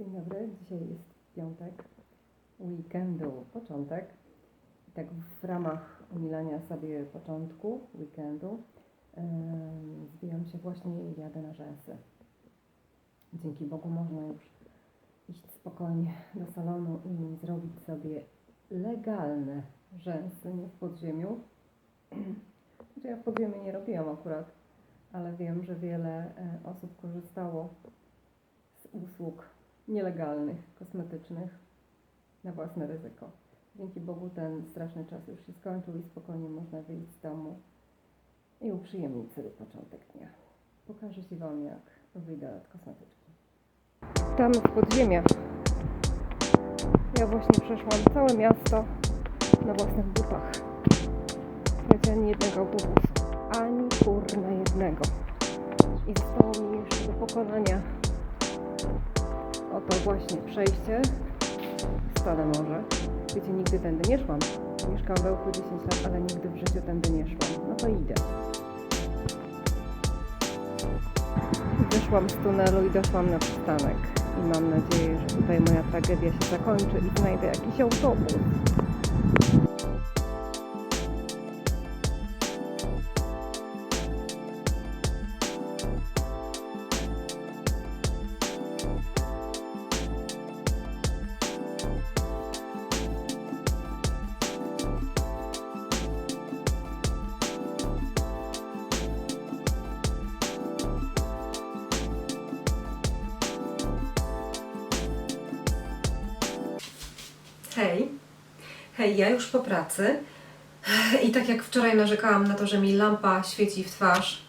Dzień dobry, dzisiaj jest piątek, weekendu początek. I tak w ramach umilania sobie początku weekendu em, zbijam się właśnie i jadę na rzęsy. Dzięki Bogu można już iść spokojnie do salonu i zrobić sobie legalne rzęsy, nie w podziemiu. Znaczy ja w podziemiu nie robiłam akurat, ale wiem, że wiele e, osób korzystało z usług nielegalnych, kosmetycznych na własne ryzyko. Dzięki Bogu ten straszny czas już się skończył i spokojnie można wyjść z domu i uprzyjemnić sobie początek dnia. Pokażę Ci Wam, jak wyjdę od kosmetyczki. Tam w podziemiach. Ja właśnie przeszłam całe miasto na własnych butach. Słuchajcie, ani jednego autobusu. Ani kurna jednego. I zostało mi jeszcze do pokonania oto właśnie przejście Stale Morze. Wiecie, nigdy tędy nie szłam. Mieszkam w Ełku 10 lat, ale nigdy w życiu tędy nie szłam. No to idę. Wyszłam z tunelu i doszłam na przystanek. I mam nadzieję, że tutaj moja tragedia się zakończy i znajdę jakiś autobus. Hej. Hej, ja już po pracy. I tak jak wczoraj narzekałam na to, że mi lampa świeci w twarz,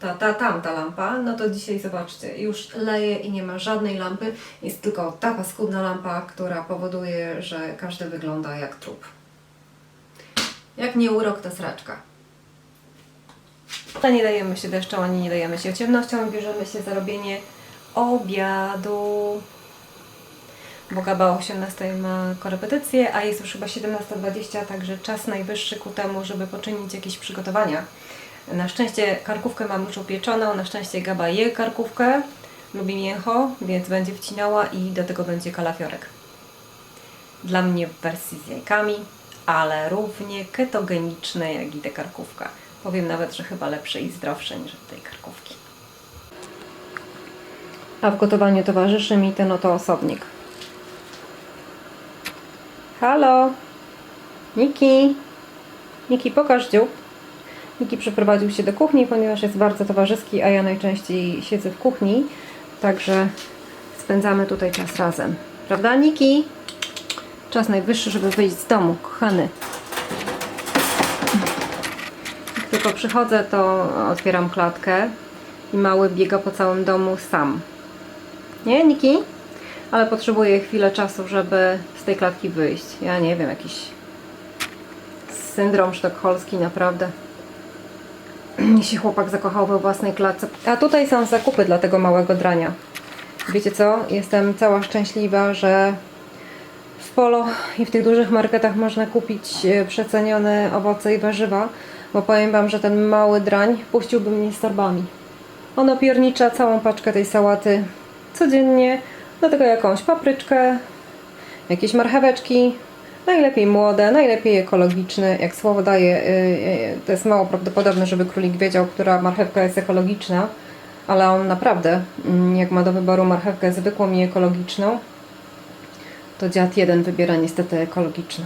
ta, ta, tamta lampa, no to dzisiaj zobaczcie, już leje i nie ma żadnej lampy. Jest tylko ta paskudna lampa, która powoduje, że każdy wygląda jak trup. Jak nie urok, to sraczka. A nie dajemy się deszczą, ani nie dajemy się ciemnością, bierzemy się za robienie obiadu bo Gaba o 18 ma korepetycję, a jest już chyba 17.20, także czas najwyższy ku temu, żeby poczynić jakieś przygotowania. Na szczęście karkówkę mam już upieczoną, na szczęście Gaba je karkówkę, lubi mięcho, więc będzie wcinała i do tego będzie kalafiorek. Dla mnie w wersji z jajkami, ale równie ketogeniczne jak i ta karkówka. Powiem nawet, że chyba lepsze i zdrowsze niż tej karkówki. A w gotowaniu towarzyszy mi ten oto osobnik. Halo? Niki? Niki, pokaż dziób. Niki przeprowadził się do kuchni, ponieważ jest bardzo towarzyski, a ja najczęściej siedzę w kuchni. Także spędzamy tutaj czas razem. Prawda, Niki? Czas najwyższy, żeby wyjść z domu, kochany. Jak tylko przychodzę, to otwieram klatkę i mały biega po całym domu sam. Nie, Niki? Ale potrzebuję chwilę czasu, żeby z tej klatki wyjść. Ja nie wiem, jakiś syndrom sztokholmski naprawdę. Się chłopak zakochał we własnej klatce. A tutaj są zakupy dla tego małego drania. Wiecie co? Jestem cała szczęśliwa, że w Polo i w tych dużych marketach można kupić e, przecenione owoce i warzywa, bo powiem Wam, że ten mały drań puściłby mnie z torbami. On opiernicza całą paczkę tej sałaty codziennie, do tego jakąś papryczkę, jakieś marcheweczki, najlepiej młode, najlepiej ekologiczne. Jak słowo daje, y, y, to jest mało prawdopodobne, żeby królik wiedział, która marchewka jest ekologiczna, ale on naprawdę, mm, jak ma do wyboru marchewkę zwykłą i ekologiczną, to dziad jeden wybiera niestety ekologiczną.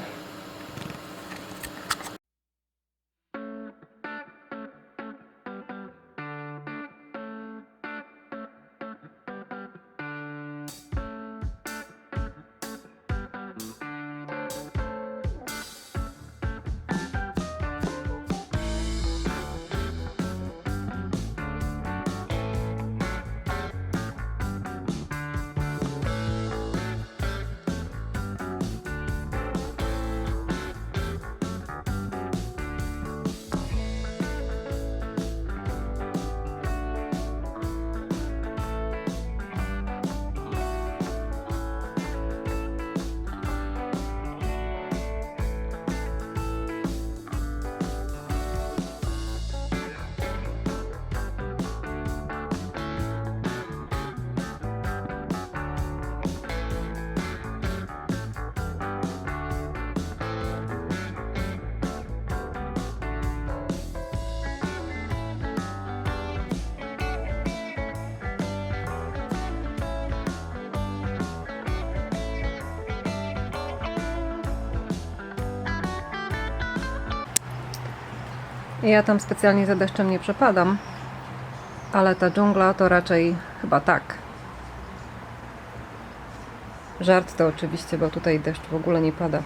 Ja tam specjalnie za deszczem nie przepadam, ale ta dżungla to raczej chyba tak. Żart to oczywiście, bo tutaj deszcz w ogóle nie pada.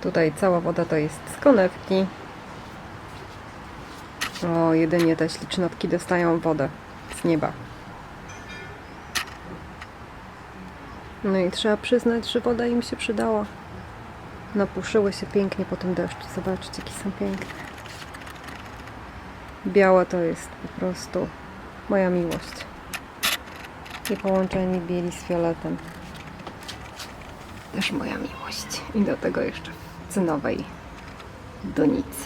Tutaj cała woda to jest z konewki. O, jedynie te ślicznotki dostają wodę z nieba. No i trzeba przyznać, że woda im się przydała. Napuszyły się pięknie po tym deszczu. Zobaczcie, jakie są piękne. Białe to jest po prostu moja miłość. I połączenie bieli z fioletem. Też moja miłość. I do tego jeszcze w cynowej donicy.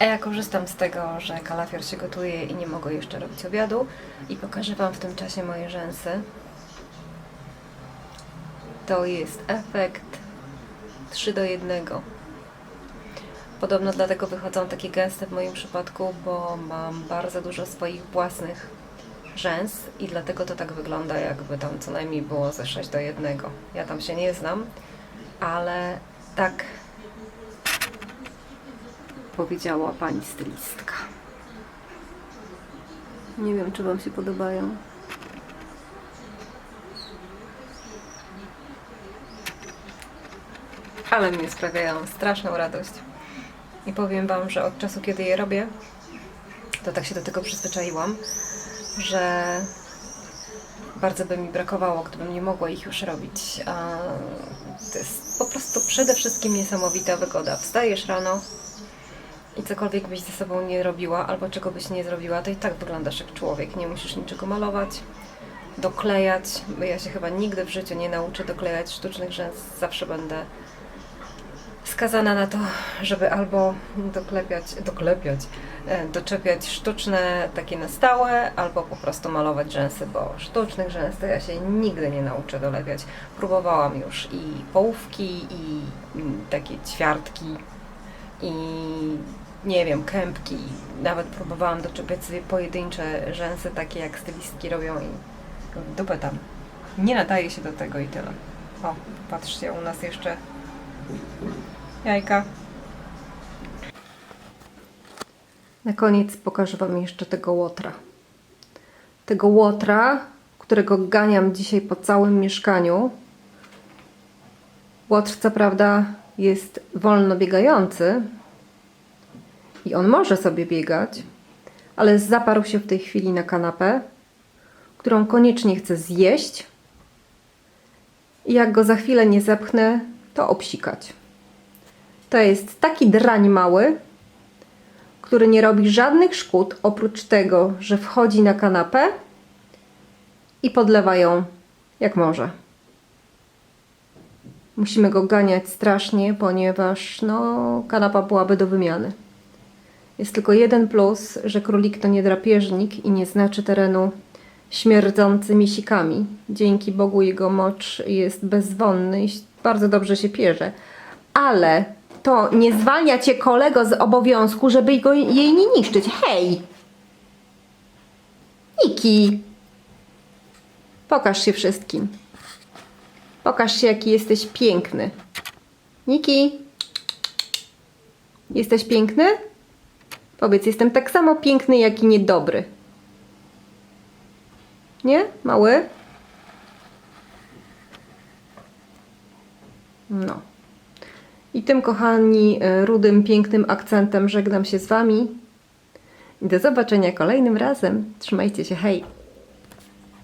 A ja korzystam z tego, że kalafior się gotuje i nie mogę jeszcze robić obiadu i pokażę Wam w tym czasie moje rzęsy. To jest efekt 3 do 1. Podobno dlatego wychodzą takie gęste w moim przypadku, bo mam bardzo dużo swoich własnych rzęs i dlatego to tak wygląda, jakby tam co najmniej było ze 6 do 1. Ja tam się nie znam, ale tak powiedziała pani stylistka. Nie wiem, czy Wam się podobają. Ale mnie sprawiają straszną radość. I powiem Wam, że od czasu, kiedy je robię, to tak się do tego przyzwyczaiłam, że bardzo by mi brakowało, gdybym nie mogła ich już robić. A to jest po prostu przede wszystkim niesamowita wygoda. Wstajesz rano i cokolwiek byś ze sobą nie robiła, albo czego byś nie zrobiła, to i tak wyglądasz jak człowiek. Nie musisz niczego malować, doklejać, ja się chyba nigdy w życiu nie nauczę doklejać sztucznych rzęs. Zawsze będę skazana na to, żeby albo doklepiać, doklepiać, e, doczepiać sztuczne takie na stałe, albo po prostu malować rzęsy, bo sztucznych rzęs to ja się nigdy nie nauczę dolepiać. Próbowałam już i połówki, i takie ćwiartki, i nie wiem, kępki. Nawet próbowałam doczepiać sobie pojedyncze rzęsy, takie jak stylistki robią i dupę tam. Nie nadaje się do tego i tyle. O, patrzcie, u nas jeszcze jajka. Na koniec pokażę Wam jeszcze tego łotra. Tego łotra, którego ganiam dzisiaj po całym mieszkaniu. Łotr, co prawda, jest wolno biegający i on może sobie biegać, ale zaparł się w tej chwili na kanapę, którą koniecznie chce zjeść. I jak go za chwilę nie zepchnę, to obsikać. To jest taki drań mały, który nie robi żadnych szkód, oprócz tego, że wchodzi na kanapę i podlewa ją jak może. Musimy go ganiać strasznie, ponieważ no, kanapa byłaby do wymiany. Jest tylko jeden plus, że królik to nie drapieżnik i nie znaczy terenu śmierdzący misikami. Dzięki Bogu jego mocz jest bezwonny i bardzo dobrze się pierze. Ale to nie zwalnia cię kolego z obowiązku, żeby go, jej nie niszczyć. Hej! Niki! Pokaż się wszystkim. Pokaż się, jaki jesteś piękny. Niki! Jesteś piękny? Powiedz, jestem tak samo piękny, jak i niedobry. Nie? Mały? No. I tym, kochani, e, rudym, pięknym akcentem żegnam się z Wami. I do zobaczenia kolejnym razem. Trzymajcie się, hej!